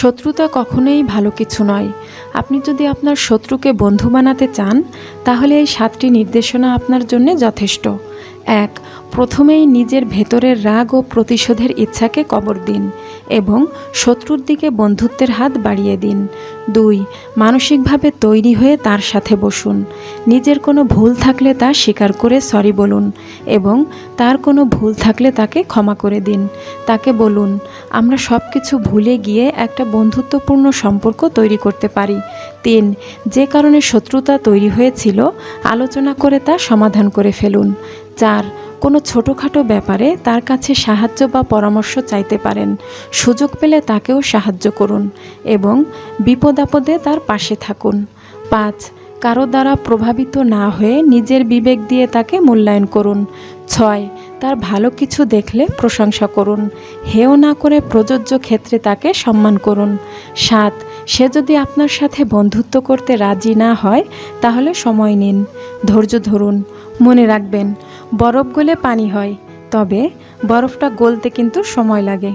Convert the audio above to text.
শত্রুতা কখনোই ভালো কিছু নয়। আপনি যদি আপনার শত্রুকে বন্ধু বানাতে চান, তাহলে এই সাতটি নির্দেশনা আপনার জন্য যথেষ্ট। এক প্রথমেই নিজের ভেতরের রাগ ও প্রতিশোধের ইচ্ছাকে কবর দিন এবং শত্রুর দিকে বন্ধুত্বের হাত বাড়িয়ে দিন। দুই, মানসিকভাবে তৈরি হয়ে তার সাথে বসুন। নিজের কোনো ভুল থাকলে তা স্বীকার করে সরি বলুন এবং তার কোনো ভুল থাকলে তাকে ক্ষমা করে দিন। তাকে বলুন, আমরা সব কিছু ভুলে গিয়ে একটা বন্ধুত্বপূর্ণ সম্পর্ক তৈরি করতে পারি। তিন, যে কারণে শত্রুতা তৈরি হয়েছিল, আলোচনা করে তা সমাধান করে ফেলুন। চার, কোনো ছোটোখাটো ব্যাপারে তার কাছে সাহায্য বা পরামর্শ চাইতে পারেন। সুযোগ পেলে তাকেও সাহায্য করুন এবং বিপদ আপদে তার পাশে থাকুন। পাঁচ, কারও দ্বারা প্রভাবিত না হয়ে নিজের বিবেক দিয়ে তাকে মূল্যায়ন করুন। ছয়, তার ভালো কিছু দেখলে প্রশংসা করুন। হেও না করে প্রযোজ্য ক্ষেত্রে তাকে সম্মান করুন। সাত সে যদি আপনার সাথে বন্ধুত্ব করতে রাজি না হয়, তাহলে সময় নিন। ধৈর্য ধরুন। মনে রাখবেন, বরফ গলে পানি হয়, তবে বরফটা গলতে কিন্তু সময় লাগে।